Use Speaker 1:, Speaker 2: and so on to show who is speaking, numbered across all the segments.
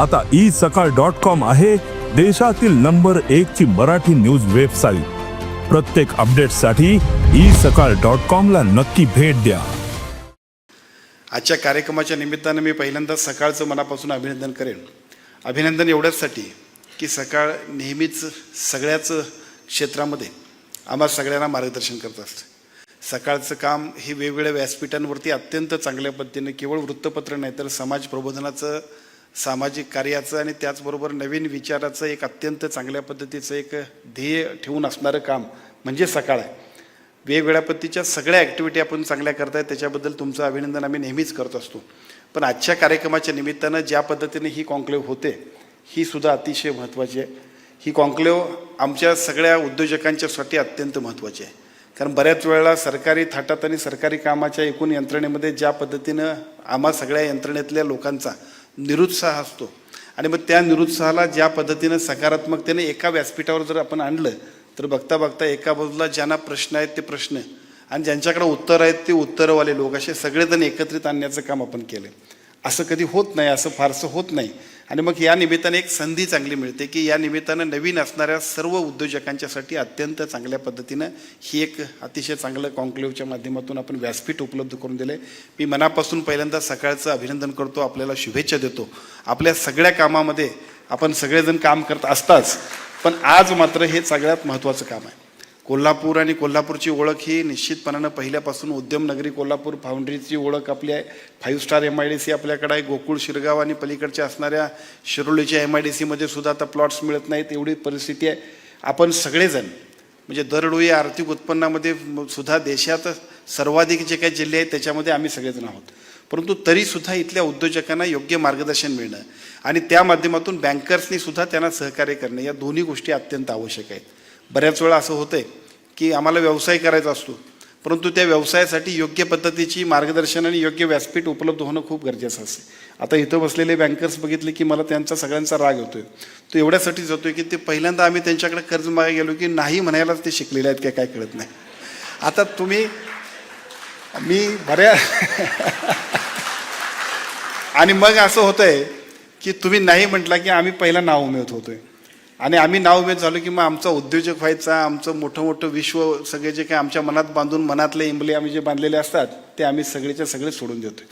Speaker 1: आता ई सकाळ dot com आहे देशातील नंबर एक ची मराठी न्यूज वेबसाईट. प्रत्येक अपडेटसाठी ई सकाळ डॉट कॉमला नक्की भेट द्या.
Speaker 2: आजच्या कार्यक्रमाच्या निमित्तानं मी पहिल्यांदा सकाळचं मनापासून अभिनंदन करेन. अभिनंदन एवढ्याचसाठी की सकाळ नेहमीच सगळ्याच क्षेत्रामध्ये आम्हा सगळ्यांना मार्गदर्शन करत असतं. सकाळचं काम हे वेगवेगळ्या व्यासपीठांवरती अत्यंत चांगल्या पद्धतीने केवळ वृत्तपत्र नाही तर समाज प्रबोधनाचं सामाजिक कार्याचं आणि त्याचबरोबर नवीन विचाराचं एक अत्यंत चांगल्या पद्धतीचं एक ध्येय ठेवून असणारं काम म्हणजे सकाळ आहे. वेगवेगळ्या पद्धतीच्या सगळ्या ॲक्टिव्हिटी आपण चांगल्या करताय त्याच्याबद्दल तुमचं अभिनंदन आम्ही नेहमीच करत असतो. पण आजच्या कार्यक्रमाच्या निमित्तानं ज्या पद्धतीने ही कॉन्क्लेव्ह होते ही सुद्धा अतिशय महत्त्वाची आहे. ही कॉन्क्लेव्ह आमच्या सगळ्या उद्योजकांच्यासाठी अत्यंत महत्त्वाची आहे. कारण बऱ्याच वेळेला सरकारी थाटात आणि सरकारी कामाच्या एकूण यंत्रणेमध्ये ज्या पद्धतीनं आम्हा सगळ्या यंत्रणेतल्या लोकांचा निरुत्साह असतो. आणि मग त्या निरुत्साहाला ज्या पद्धतीनं सकारात्मकतेने एका व्यासपीठावर जर आपण आणलं तर बघता बघता एका बाजूला ज्यांना प्रश्न आहेत ते प्रश्न. आणि ज्यांच्याकडे उत्तर आहेत ते उत्तरवाले लोक असे सगळेजण एकत्रित आणण्याचं काम आपण केलं असं कधी होत नाही असं फारसं होत नाही. आणि मग या निमित्ताने एक संधी चांगली मिळते की या निमित्तानं नवीन असणाऱ्या सर्व उद्योजकांच्यासाठी अत्यंत चांगल्या पद्धतीनं ही एक अतिशय चांगलं कॉन्क्लेव्हच्या माध्यमातून आपण व्यासपीठ उपलब्ध करून दिले मी मनापासून पहिल्यांदा सकाळचं अभिनंदन करतो आपल्याला शुभेच्छा देतो. आपल्या सगळ्या कामामध्ये आपण सगळेजण काम करत असताच पण आज मात्र हे सगळ्यात महत्त्वाचं काम आहे. कोल्हापूर आणि कोल्हापूरची ओळख ही निश्चितपणानं पहिल्यापासून उद्यमनगरी कोल्हापूर फाउंड्रीची ओळख आपली आहे. Five star M I D C आपल्याकडे आहे. गोकुळ शिरगाव आणि पलीकडच्या असणाऱ्या शिरोलीच्या एम आय डी सीमध्ये सुद्धा आता प्लॉट्स मिळत नाहीत. एवढी परिस्थिती आहे. आपण सगळेजण म्हणजे दरडोई आर्थिक उत्पन्नामध्ये सुद्धा देशात सर्वाधिक जे काही जिल्हे आहेत त्याच्यामध्ये आम्ही सगळेजण आहोत. परंतु तरीसुद्धा इथल्या उद्योजकांना योग्य मार्गदर्शन मिळणं आणि त्या माध्यमातून बँकर्सनी सुद्धा त्यांना सहकार्य करणं या दोन्ही गोष्टी अत्यंत आवश्यक आहेत. बऱ्याच वेळा असं होतं आहे की आम्हाला व्यवसाय करायचा असतो. परंतु त्या व्यवसायासाठी योग्य पद्धतीची मार्गदर्शन आणि योग्य व्यासपीठ उपलब्ध होणं खूप गरजेचं असते. आता इथं बसलेले बँकर्स बघितले की मला त्यांचा सगळ्यांचा राग होतोय तो एवढ्यासाठीच आहे की ते पहिल्यांदा आम्ही त्यांच्याकडे कर्ज मागे गेलो की नाही म्हणायलाच ते शिकलेले आहेत काय काय कळत नाही. आता तुम्ही मी बऱ्या आणि मग असं होतंय की तुम्ही नाही म्हटला की आम्ही पहिला नाव उमेद होतोय. आणि आम्ही नाव उमेद झालो की मग आमचा उद्योजक व्हायचा आमचं मोठं मोठं विश्व सगळे जे काही आमच्या मनात बांधून मनातले इंबले आम्ही जे बांधलेले असतात ते आम्ही सगळेच्या सगळे सोडून देतो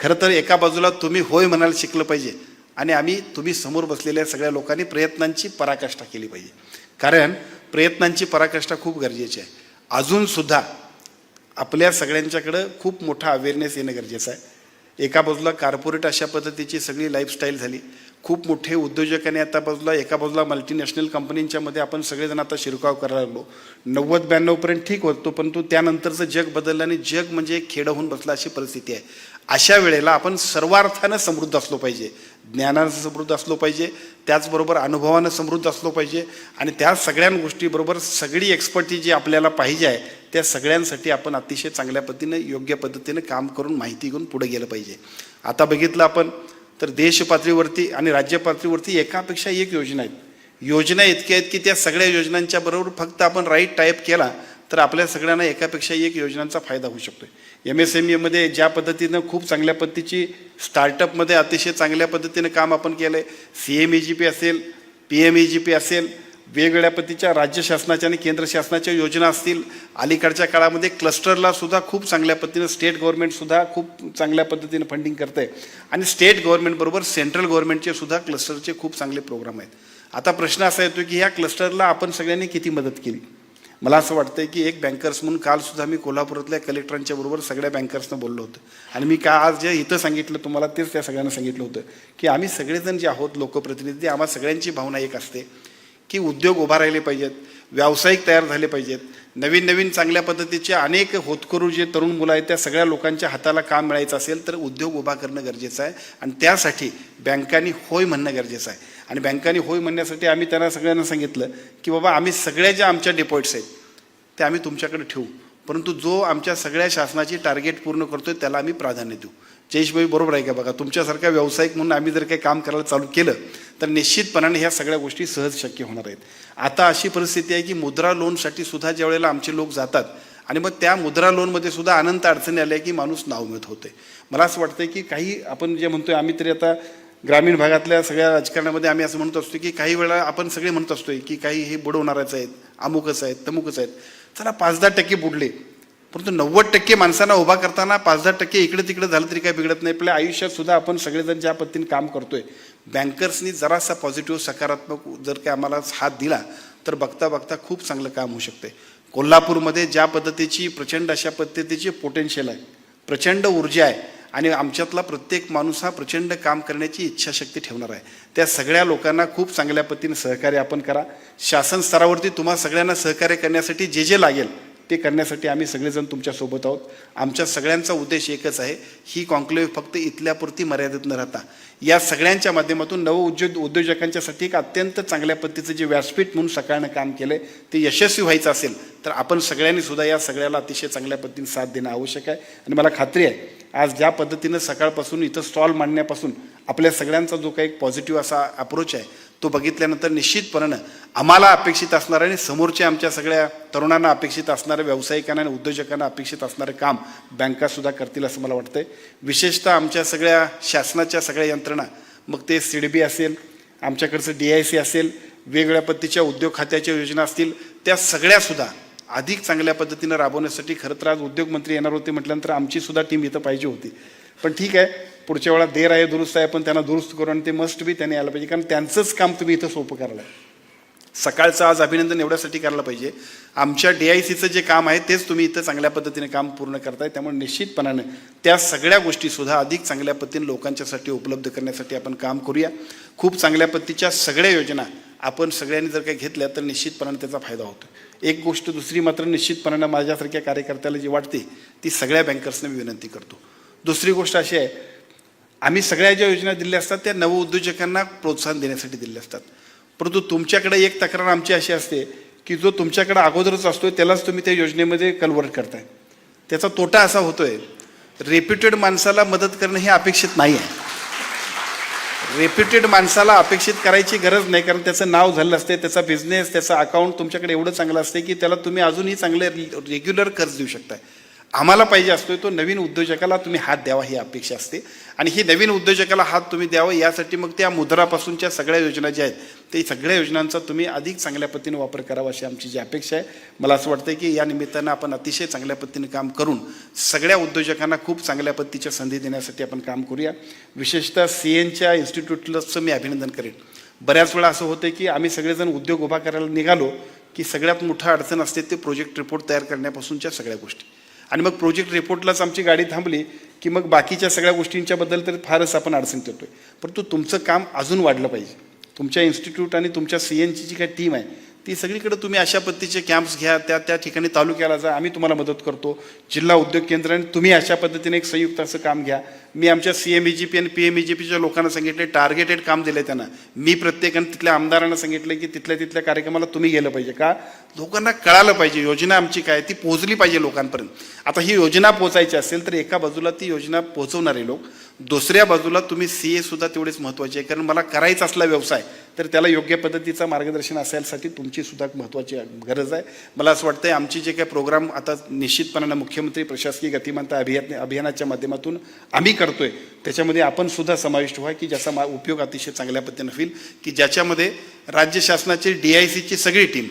Speaker 2: खरं तर एका बाजूला तुम्ही होय म्हणायला शिकलं पाहिजे आणि आम्ही तुम्ही समोर बसलेल्या सगळ्या लोकांनी प्रयत्नांची पराकाष्ठा केली पाहिजे. कारण प्रयत्नांची पराकाष्ठा खूप गरजेची आहे. अजूनसुद्धा आपल्या सगळ्यांच्याकडं खूप मोठा अवेअरनेस येणं गरजेचं आहे. एका बाजूला कार्पोरेट अशा पद्धतीची सगळी लाईफस्टाईल झाली. खूप मोठे उद्योजकांनी आता बाजूला एका बाजूला मल्टीनॅशनल कंपनींच्यामध्ये आपण सगळेजण आता शिरकाव करायला लागलो. नव्वद ब्याण्णवपर्यंत ठीक होतो परंतु त्यानंतरचं जग बदललं आणि जग म्हणजे एक खेडं होऊन बसलं अशी परिस्थिती आहे. अशा वेळेला आपण सर्वार्थानं समृद्ध असलो पाहिजे. ज्ञानानं समृद्ध असलो पाहिजे. त्याचबरोबर अनुभवानं समृद्ध असलो पाहिजे आणि त्या सगळ्या गोष्टीबरोबर सगळी एक्सपर्टी जी आपल्याला पाहिजे आहे त्या सगळ्यांसाठी आपण अतिशय चांगल्या पद्धतीनं योग्य पद्धतीनं काम करून माहिती घेऊन पुढे गेलं पाहिजे. आता बघितलं आपण तर देश पातळीवरती आणि राज्य पातळीवरती एकापेक्षा एक योजना आहेत. योजना इतक्या आहेत की त्या सगळ्या योजनांच्या बरोबर फक्त आपण राईट टाईप केला तर आपल्या सगळ्यांना एकापेक्षा एक योजनांचा फायदा होऊ शकतो एम एस एम ईमध्ये ज्या पद्धतीनं खूप चांगल्या पद्धतीची स्टार्टअपमध्ये अतिशय चांगल्या पद्धतीनं काम आपण केलं आहे C M E G P असेल P M E G P असेल वेगवेगळ्या पद्धतीच्या राज्य शासनाच्या आणि केंद्र शासनाच्या योजना असतील अलीकडच्या काळामध्ये क्लस्टरला सुद्धा खूप चांगल्या पद्धतीनं स्टेट गव्हर्नमेंटसुद्धा खूप चांगल्या पद्धतीनं फंडिंग करते आणि स्टेट गव्हर्नमेंटबरोबर सेंट्रल गव्हर्नमेंटचे सुद्धा क्लस्टरचे खूप चांगले प्रोग्राम आहेत. आता प्रश्न असा येतो की ह्या क्लस्टरला आपण सगळ्यांनी किती मदत केली? मला असं वाटतंय की एक बँकर्स म्हणून कालसुद्धा मी कोल्हापुरातल्या कलेक्टरांच्या बरोबर सगळ्या बँकर्सनं बोललो होतं. आणि मी का आज जे इथं सांगितलं तुम्हाला तेच त्या सगळ्यांना सांगितलं होतं की आम्ही सगळेजण जे आहोत लोकप्रतिनिधी आम्हा सगळ्यांची भावना एक असते. की उद्योग उभा राहिले पाहिजेत व्यावसायिक तयार झाले पाहिजेत. नवीन नवीन चांगल्या पद्धतीचे अनेक होतकरू जे तरुण मुलं आहेत त्या सगळ्या लोकांच्या हाताला काम मिळायचं असेल तर उद्योग उभा करणं गरजेचं आहे. आणि त्यासाठी बँकांनी होय म्हणणं गरजेचं आहे. आणि बँकांनी होय म्हणण्यासाठी आम्ही त्यांना सगळ्यांना सांगितलं की बाबा आम्ही सगळ्या ज्या आमच्या डिपॉइट्स आहेत ते आम्ही तुमच्याकडे ठेवू. परंतु जो आमच्या सगळ्या शासनाची टार्गेट पूर्ण करतोय त्याला आम्ही प्राधान्य देऊ. जयेशभाई बरोबर आहे का बघा? तुमच्यासारख्या व्यावसायिक म्हणून आम्ही जर काही काम करायला चालू केलं तर निश्चितपणाने ह्या सगळ्या गोष्टी सहज शक्य होणार आहेत. आता अशी परिस्थिती आहे की मुद्रा लोनसाठी सुद्धा ज्या वेळेला आमचे लोक जातात आणि मग त्या मुद्रा लोनमध्ये सुद्धा अनंत अडचणी आल्या की माणूस नाव होते. मला असं वाटतं की काही आपण जे म्हणतोय आम्ही तरी आता ग्रामीण भागातल्या सगळ्या राजकारणामध्ये आम्ही असं म्हणत असतो की काही वेळा आपण सगळे म्हणत असतोय की काही हे बुडवणारच आहेत अमुकच आहेत तमुकच आहेत. चला पाच दहा टक्के बुडले. परंतु नव्वद टक्के माणसांना उभा करताना पाच दहा टक्के इकडे तिकडे झालं तरी काही बिघडत नाही. आपल्या आयुष्यात सुद्धा आपण सगळेजण ज्या पद्धतीने काम करतोय बँकर्सनी जरासा पॉझिटिव्ह सकारात्मक जर काय आम्हाला हात दिला तर बघता बघता खूप चांगलं काम होऊ शकते. कोल्हापूरमध्ये ज्या पद्धतीची प्रचंड अशा पद्धतीची पोटेन्शियल आहे. प्रचंड ऊर्जा आहे. आणि आमच्यातला प्रत्येक माणूस हा प्रचंड काम करण्याची इच्छाशक्ती ठेवणार आहे. त्या सगळ्या लोकांना खूप चांगल्या पद्धतीने सहकार्य आपण करा. शासन स्तरावरती तुम्हा सगळ्यांना सहकार्य करण्यासाठी जे जे लागेल ते करण्यासाठी आम्ही सगळेजण तुमच्यासोबत आहोत. आमच्या सगळ्यांचा उद्देश एकच आहे ही कॉन्क्लेव्ह फक्त इथल्यापुरती मर्यादित न राहता. या सगळ्यांच्या माध्यमातून नव उद्योग उद्योजकांच्यासाठी एक अत्यंत चांगल्या पद्धतीचं जे व्यासपीठ म्हणून सकाळनं काम केलं ते यशस्वी व्हायचं असेल तर आपण सगळ्यांनी सुद्धा या सगळ्याला अतिशय चांगल्या पद्धतीने साथ देणं आवश्यक आहे. आणि मला खात्री आहे आज ज्या पद्धतीनं सकाळपासून इथं स्टॉल मांडण्यापासून आपल्या सगळ्यांचा जो काही पॉझिटिव्ह असा अप्रोच आहे तो बघितल्यानंतर निश्चितपणानं आम्हाला अपेक्षित असणारं आणि समोरच्या आमच्या सगळ्या तरुणांना अपेक्षित असणारं व्यावसायिकांना आणि उद्योजकांना अपेक्षित असणारं काम बँकासुद्धा करतील असं मला वाटतंय. विशेषतः आमच्या सगळ्या शासनाच्या सगळ्या यंत्रणा मग ते सी डी बी असेल आमच्याकडचं डी आय सी असेल वेगवेगळ्या पद्धतीच्या उद्योग खात्याच्या योजना असतील त्या सगळ्यासुद्धा अधिक चांगल्या पद्धतीनं राबवण्यासाठी खरं तर आज उद्योगमंत्री येणार होते म्हटल्यानंतर आमचीसुद्धा टीम इथं पाहिजे होती. पण ठीक आहे पुढच्या वेळा देर आहे दुरुस्त आहे पण त्यांना दुरुस्त करू आणि ते मस्ट बी त्यांनी यायला पाहिजे. कारण त्यांचंच काम तुम्ही इथं सोपं करायला. सकाळचं आज अभिनंदन एवढ्यासाठी करायला पाहिजे. आमच्या डी आय सीचं जे काम आहे तेच तुम्ही इथं चांगल्या पद्धतीने काम पूर्ण करताय. त्यामुळे निश्चितपणाने त्या सगळ्या गोष्टीसुद्धा अधिक चांगल्या पद्धतीने लोकांच्यासाठी उपलब्ध करण्यासाठी आपण काम करूया. खूप चांगल्या पद्धतीच्या सगळ्या योजना आपण सगळ्यांनी जर काही घेतल्या तर निश्चितपणाने त्याचा फायदा होतो. एक गोष्ट दुसरी मात्र निश्चितपणानं माझ्यासारख्या कार्यकर्त्याला जी वाटते ती सगळ्या बँकर्सना मी विनंती करतो. दुसरी गोष्ट अशी आहे आम्ही सगळ्या ज्या योजना दिल्या असतात त्या नवउद्योजकांना प्रोत्साहन देण्यासाठी दिल्या असतात. परंतु तुमच्याकडे एक तक्रार आमची अशी असते की जो तुमच्याकडे अगोदरच असतो त्यालाच तुम्ही त्या योजनेमध्ये कन्वर्ट करताय. त्याचा तोटा असा होतोय रेप्युटेड माणसाला मदत करणं हे अपेक्षित नाही आहे रेप्युटेड माणसाला अपेक्षित करायची गरज नाही कारण त्याचं नाव झालं असते त्याचा बिझनेस त्याचा अकाउंट तुमच्याकडे एवढं चांगलं असते की त्याला तुम्ही अजूनही चांगले रेग्युलर कर्ज देऊ शकताय. आम्हाला पाहिजे असतोय तो नवीन उद्योजकाला तुम्ही हात द्यावा ही अपेक्षा असते. आणि ही नवीन उद्योजकाला हात तुम्ही द्यावा यासाठी मग त्या मुद्रापासूनच्या सगळ्या योजना ज्या आहेत ते सगळ्या योजनांचा तुम्ही अधिक चांगल्या पद्धतीने वापर करावा अशी आमची जी अपेक्षा आहे. मला असं वाटतं की या निमित्तानं आपण अतिशय चांगल्या पद्धतीने काम करून सगळ्या उद्योजकांना खूप चांगल्या पद्धतीच्या संधी देण्यासाठी आपण काम करूया. विशेषतः सी एनच्या इन्स्टिट्यूटलाचं मी अभिनंदन करेन. बऱ्याच वेळा असं होतं की आम्ही सगळेजण उद्योग उभा करायला निघालो की सगळ्यात मोठा अडचण असते ते प्रोजेक्ट रिपोर्ट तयार करण्यापासूनच्या सगळ्या गोष्टी. आणि मग प्रोजेक्ट रिपोर्टलाच आमची गाडी थांबली की मग बाकीच्या सगळ्या गोष्टींच्याबद्दल तर फारच आपण अडचणीत आहे परंतु तुमचं काम अजून वाढलं पाहिजे. तुमच्या इन्स्टिट्यूट आणि तुमच्या सी एनची जी काही टीम आहे ती सगळीकडे तुम्ही अशा पद्धतीचे कॅम्प्स घ्या त्या त्या ठिकाणी तालुक्याला जा आम्ही तुम्हाला मदत करतो. जिल्हा उद्योग केंद्र आणि तुम्ही अशा पद्धतीने एक संयुक्त असं काम घ्या. मी आमच्या C M E G P आणि पी एम ई जी पीच्या लोकांना सांगितले टार्गेटेड काम दिले त्यांना. मी प्रत्येकाने तिथल्या आमदारांना सांगितलं की तिथल्या तिथल्या कार्यक्रमाला तुम्ही गेलं पाहिजे का? लोकांना कळालं पाहिजे योजना आमची काय ती पोहोचली पाहिजे लोकांपर्यंत. आता ही योजना पोचायची असेल तर एका बाजूला ती योजना पोहोचवणारे लोक दुसऱ्या बाजूला तुम्ही सी ए सुद्धा तेवढेच महत्त्वाचे आहे. कारण मला करायचा असला व्यवसाय तर त्याला योग्य पद्धतीचं मार्गदर्शन असायसाठी तुमची सुद्धा महत्त्वाची गरज आहे. मला असं वाटतं आहे आमची जे काही प्रोग्राम आता निश्चितपणानं मुख्यमंत्री प्रशासकीय गतिमानता अभियान अभियानाच्या माध्यमातून आम्ही करतो आहे त्याच्यामध्ये आपण सुद्धा समाविष्ट व्हा की ज्याचा मा उपयोग अतिशय चांगल्या पद्धतीनं होईल की ज्याच्यामध्ये राज्य शासनाची डी आय सीची सगळी टीम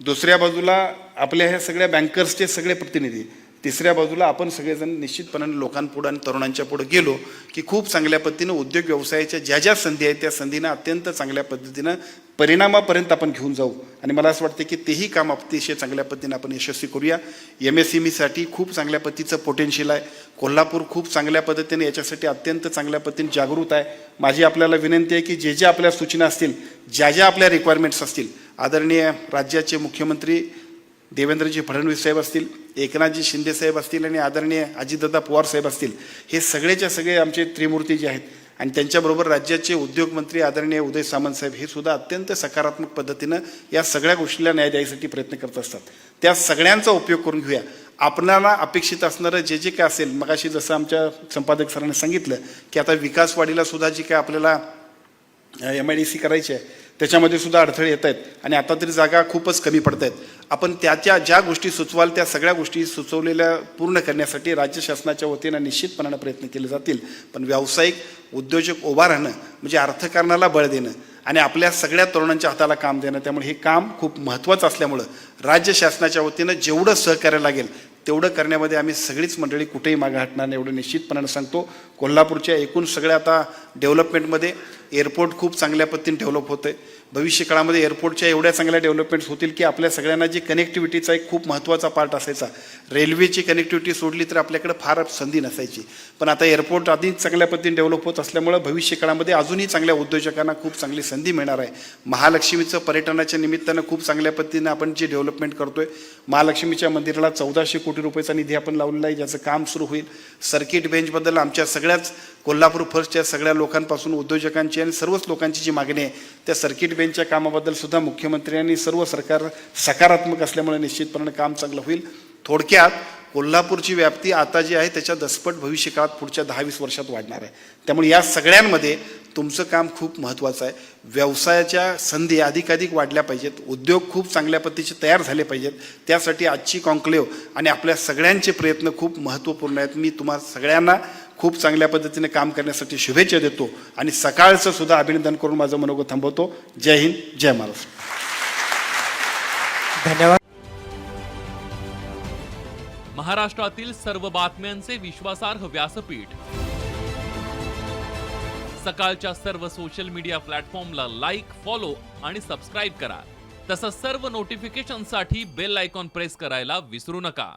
Speaker 2: दुसऱ्या बाजूला आपल्या ह्या सगळ्या बँकर्सचे सगळे प्रतिनिधी तिसऱ्या बाजूला आपण सगळेजण निश्चितपणाने लोकांपुढं आणि तरुणांच्या पुढं गेलो की खूप चांगल्या पद्धतीनं उद्योग व्यवसायाच्या ज्या ज्या संधी आहेत त्या संधींना अत्यंत चांगल्या पद्धतीनं परिणामापर्यंत आपण घेऊन जाऊ. आणि मला असं वाटतं की तेही काम अतिशय चांगल्या पद्धतीनं आपण यशस्वी करूया. एम एस एम ईसाठी खूप चांगल्या पद्धतीचं पोटेन्शियल आहे. कोल्हापूर खूप चांगल्या पद्धतीने याच्यासाठी अत्यंत चांगल्या पद्धतीने जागृत आहे. माझी आपल्याला विनंती आहे की जे जे आपल्या सूचना असतील ज्या ज्या आपल्या रिक्वायरमेंट्स असतील आदरणीय राज्याचे मुख्यमंत्री देवेंद्रजी फडणवीस साहेब असतील एकनाथजी शिंदे साहेब असतील आणि आदरणीय अजितदादा पवार साहेब असतील हे सगळेच्या सगळे आमचे त्रिमूर्ती जे आहेत आणि त्यांच्याबरोबर राज्याचे उद्योगमंत्री आदरणीय उदय सामंत साहेब हे सुद्धा अत्यंत सकारात्मक पद्धतीनं या सगळ्या गोष्टीला न्याय द्यायसाठी प्रयत्न करत असतात. त्या सगळ्यांचा उपयोग करून घेऊया. आपणाला अपेक्षित असणारं जे जे काय असेल मगाशी जसं आमच्या संपादक सरांनी सांगितलं की आता विकासवाडीला सुद्धा जी काय आपल्याला एम आय डी सी करायची आहे त्याच्यामध्ये सुद्धा अडथळे येत आहेत. आणि आता तरी जागा खूपच कमी पडत आहेत. आपण त्याच्या ज्या गोष्टी सुचवाल त्या सगळ्या गोष्टी सुचवलेल्या पूर्ण करण्यासाठी राज्य शासनाच्या वतीनं निश्चितपणानं प्रयत्न केले जातील. पण व्यावसायिक उद्योजक उभा राहणं म्हणजे अर्थकारणाला बळ देणं आणि आपल्या सगळ्या तरुणांच्या हाताला काम देणं त्यामुळे हे काम खूप महत्त्वाचं असल्यामुळं राज्य शासनाच्या वतीनं जेवढं सहकार्य लागेल तेवढं करण्यामध्ये आम्ही सगळीच मंडळी कुठेही मागे हटणार नाही एवढं निश्चितपणानं सांगतो. कोल्हापूरच्या एकूण सगळ्या आता डेव्हलपमेंटमध्ये एअरपोर्ट खूप चांगल्या पद्धतीने डेव्हलप होतं आहे भविष्यकाळामध्ये एअरपोर्टच्या एवढ्या चांगल्या डेव्हलपमेंट्स होतील की आपल्या सगळ्यांना जी कनेक्टिव्हिटीचा एक खूप महत्त्वाचा पार्ट असायचा. रेल्वेची कनेक्टिव्हिटी सोडली तर आपल्याकडे फार संधी नसायची. पण आता एअरपोर्ट आधीच चांगल्या पद्धतीने डेव्हलप होत असल्यामुळं भविष्यकाळामध्ये अजूनही चांगल्या उद्योजकांना खूप चांगली संधी मिळणार आहे. महालक्ष्मीचं पर्यटनाच्या निमित्तानं खूप चांगल्या पद्धतीनं आपण जे डेव्हलपमेंट करतोय महालक्ष्मीच्या मंदिराला चौदाशे कोटी रुपयाचा निधी आपण लावलेला आहे ज्याचं काम सुरू होईल. सर्किट बेंचबद्दल आमच्या सगळ्याच कोल्हापूर फर्स्टच्या सगळ्या लोकांपासून उद्योजकांची आणि सर्वच लोकांची जी मागणी आहे त्या सर्किट बेंचच्या कामाबद्दल सुद्धा मुख्यमंत्र्यांनी सर्व सरकार सकारात्मक असल्यामुळे निश्चितपणे काम चांगलं होईल. थोडक्यात कोल्हापूरची व्याप्ती आता जी आहे त्याच्या दसपट भविष्य काळात पुढच्या दहा वीस वर्षात वाढणार आहे. त्यामुळे या सगळ्यांमध्ये तुमचं काम खूप महत्त्वाचं आहे. व्यवसायाच्या संधी अधिकाधिक वाढल्या पाहिजेत. उद्योग खूप चांगल्या पद्धतीचे तयार झाले पाहिजेत. त्यासाठी आजची कॉन्क्लेव आणि आपल्या सगळ्यांचे प्रयत्न खूप महत्त्वपूर्ण आहेत. मी तुम्हा सगळ्यांना खूप चांगल्या पद्धतीने काम करण्यासाठी शुभेच्छा देतो आणि सकाळचं सुद्धा अभिनंदन करून माझं मनोगत थांबवतो. जय हिंद जय महाराष्ट्र.
Speaker 3: धन्यवाद.
Speaker 4: महाराष्ट्रातील सर्व बातम्यांचे विश्वासार्ह व्यासपीठ. सकाळच्या सर्व सोशल मीडिया प्लॅटफॉर्मला लाईक फॉलो आणि सबस्क्राईब करा. तसंच सर्व नोटिफिकेशनसाठी बेल आयकॉन प्रेस करायला विसरू नका.